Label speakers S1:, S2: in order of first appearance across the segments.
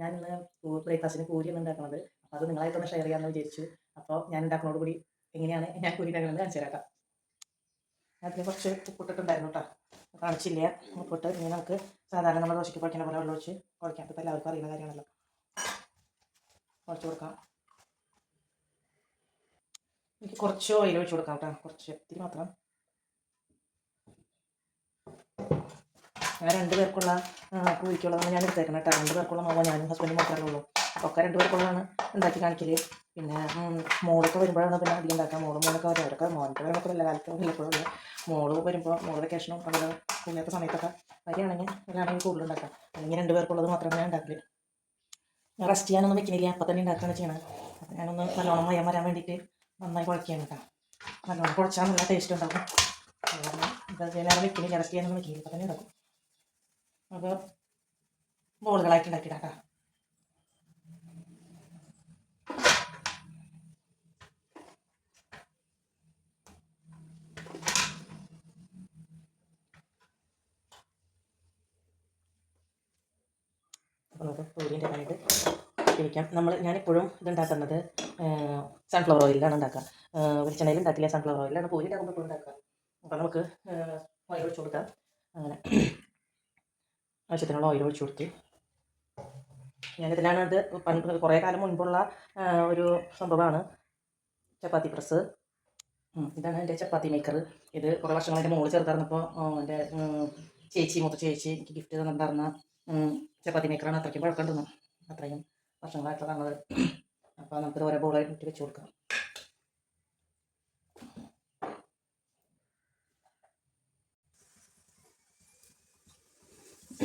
S1: ഞാൻ ഇന്ന് ബ്രേക്ക്ഫാസ്റ്റിന് കൂരിയാണ് ഉണ്ടാക്കുന്നത് അപ്പോൾ അത് നിങ്ങളായിട്ടൊന്ന് ഷെയർ ചെയ്യാമെന്ന് വിചാരിച്ചു. അപ്പോൾ ഞാൻ ഉണ്ടാക്കുന്നതോട് കൂടി എങ്ങനെയാണ് ഞാൻ കൂരി ഉണ്ടാക്കുന്നത് കാണിച്ചു തരാം അതിന് കുറച്ച് ഉപ്പിട്ടിട്ടുണ്ടായിരുന്നു കേട്ടോ കാണിച്ചില്ല. ഉപ്പിട്ട് ഇനി നമുക്ക് സാധാരണ നമ്മൾ ദോശയ്ക്ക് കുഴക്കുന്ന പോലെ വെള്ളം ഒഴിച്ച് കുഴക്കാം. ഇപ്പോൾ എല്ലാവർക്കും അറിയുന്ന കാര്യമാണല്ലോ. കുറച്ച് കൊടുക്കാം. എനിക്ക് കുറച്ച് ഓയിൽ ഒഴിച്ച് കൊടുക്കാം കേട്ടോ കുറച്ച്. ഇത്തിരി മാത്രം. രണ്ട് പേർക്കുള്ള കുഴിക്കുള്ളതാണ് ഞാൻ എടുത്തേക്കുന്നത് കേട്ടോ. രണ്ട് പേർക്കുള്ള മാവ ഞാനും ഹസ്ബൻഡും മാത്രമേ ഉള്ളൂ. ഒക്കെ രണ്ട് പേർക്കുള്ളതാണ് ഉണ്ടാക്കി കാണിക്കൽ. പിന്നെ മോളൊക്കെ വരുമ്പോഴാണ് പിന്നെ അധികം ഉണ്ടാക്കുക. മോൾ മോളൊക്കെ വരും. അവരൊക്കെ മോനൊക്കെ വരുമ്പോൾ എല്ലാ കാലത്ത് വല്ലപ്പോഴും മോൾ വരുമ്പോൾ മോൾ വെക്കേഷനും അവരുടെ കുഞ്ഞാത്ത സമയത്തൊക്കെ വരികയാണെങ്കിൽ എല്ലാവരും കൂടുതൽ ഉണ്ടാക്കാം അല്ലെങ്കിൽ രണ്ട് പേർക്കുള്ളത് മാത്രമേ ഞാൻ ഉണ്ടാക്കൽ. ഞാൻ റെസ്റ്റ് ചെയ്യാനൊന്നും വെക്കുന്നില്ല അപ്പം തന്നെ ഉണ്ടാക്കുകയാണ് ചെയ്യണത്. അപ്പം ഞാനൊന്ന് നല്ലോണം വയ്യാൻ വരാൻ വേണ്ടിയിട്ട് നന്നായി കുഴക്കുകയാണ് കേട്ടോ. നല്ലോണം കുഴച്ചാൽ നല്ല ടേസ്റ്റ് ഉണ്ടാകും അതുകൊണ്ട് എന്താ നേരം വെക്കുന്നില്ല റെസ്റ്റ് ചെയ്യാനൊന്നും വെക്കുന്നില്ല അപ്പം തന്നെ ഉണ്ടാക്കും. അപ്പോൾ ബോളുകളായിട്ട് ഉണ്ടാക്കിയിടാം കേട്ടോ പൂരിന്റെ ആയിട്ട് ഇരിക്കാം നമ്മൾ ഞാനിപ്പോഴും ഇതുണ്ടാക്കുന്നത് സൺഫ്ലവർ ഓയിലാണ് ഉണ്ടാക്കുക. വെളിച്ചെണ്ണയിൽ ഉണ്ടാക്കില്ല സൺഫ്ലവർ ഓയിലാണ് പൂരി ഉണ്ടാക്കുമ്പോൾ ഇപ്പോൾ ഉണ്ടാക്കുക. അപ്പോൾ നമുക്ക് ഓയിൽ ഒഴിച്ച് കൊടുക്കാം. അങ്ങനെ. ആവശ്യത്തിനുള്ള ഓയിൽ ഒഴിച്ചു കൊടുത്തു. ഞാനിതിലാണ് ഇത് പണ്ട് കുറേ കാലം മുൻപുള്ള ഒരു സംഭവമാണ്. ചപ്പാത്തി പ്രസ് ഇതാണ് എന്റെ ചപ്പാത്തി മേക്കർ ഇത് കുറേ വർഷങ്ങൾ എന്റെ മോൾ ചേർത്തിരുന്നപ്പോൾ എന്റെ ചേച്ചി മൂത്ത ചേച്ചി എനിക്ക് ഗിഫ്റ്റ് തന്നിട്ടുണ്ടായിരുന്ന ചപ്പാത്തി മേക്കറാണ് അത്രയ്ക്കും പഴക്കമുണ്ടെന്ന് അത്രയും വർഷങ്ങളായിട്ടുള്ളതാണത്. അപ്പോൾ നമുക്കിത് ഓരോ ബോളായിട്ട് വെച്ച് കൊടുക്കാം.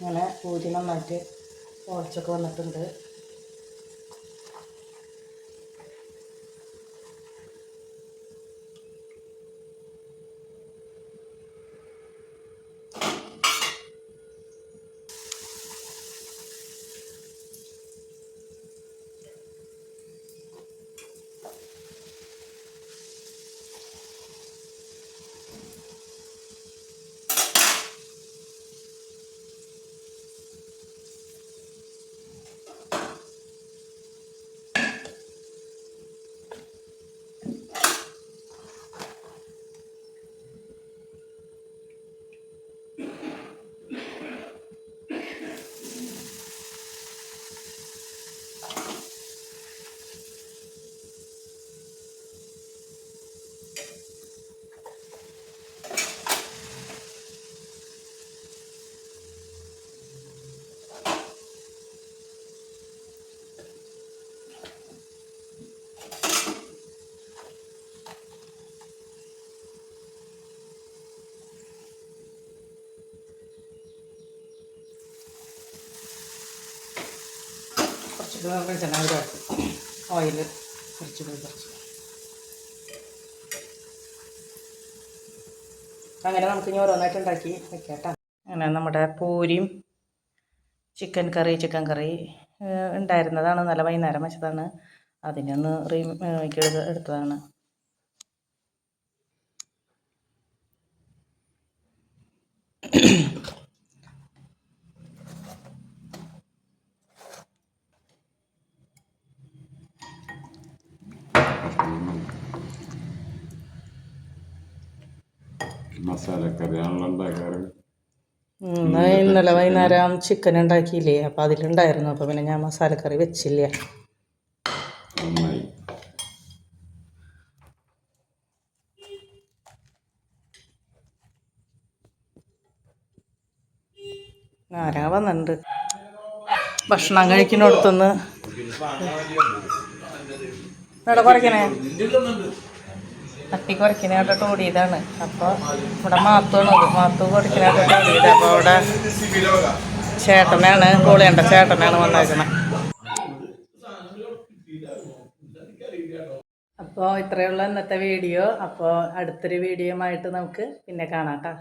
S1: അങ്ങനെ പൂരി നന്നായിട്ട് ഉടച്ചൊക്കെ വന്നിട്ടുണ്ട്. കുറച്ച് നമുക്ക് കൂടി ഓയിൽ കുറച്ച്. കുറച്ച് അങ്ങനെ നമുക്ക് ഇനി ഓരോന്നായിട്ട് ഉണ്ടാക്കി വെക്കാം അങ്ങനെ നമ്മുടെ പൂരിയും ചിക്കൻ കറി ചിക്കൻ കറി ഉണ്ടായിരുന്നതാണ്. നല്ല വൈകുന്നേരം വെച്ചതാണ്. അതിനൊന്ന് റീ എടുത്ത് എടുത്തതാണ്.
S2: ഉണ്ടാക്കാറ്
S1: ഇന്ന് ഇന്നലെ വൈകുന്നേരം ചിക്കൻ ഉണ്ടാക്കിയില്ലേ അപ്പോൾ അതിലുണ്ടായിരുന്നു അപ്പോൾ പിന്നെ ഞാൻ മസാലക്കറി വെച്ചില്ല.
S2: നന്നായി.
S1: ആരാ വന്നിട്ടുണ്ട് ഭക്ഷണം കഴിക്കുന്നിടത്തുനിന്ന്. ഇവിടെ കുറയ്ക്കണേ. തട്ടി കുറയ്ക്കനായിട്ട് ഓടിയതാണ്. അപ്പോൾ ഇവിടെ മാത്തുവാണ് മാത്തു കുറയ്ക്കനായിട്ട് ഓടിയത്. അപ്പോൾ അവിടെ ചേട്ടനാണ് കോളിയേണ്ട ചേട്ടനാണ് വന്നേക്കുന്നത് അപ്പോൾ ഇത്രയുള്ള ഇന്നത്തെ വീഡിയോ. അപ്പോൾ അടുത്തൊരു വീഡിയോ ആയിട്ട് നമുക്ക് പിന്നെ കാണാം കേട്ടോ.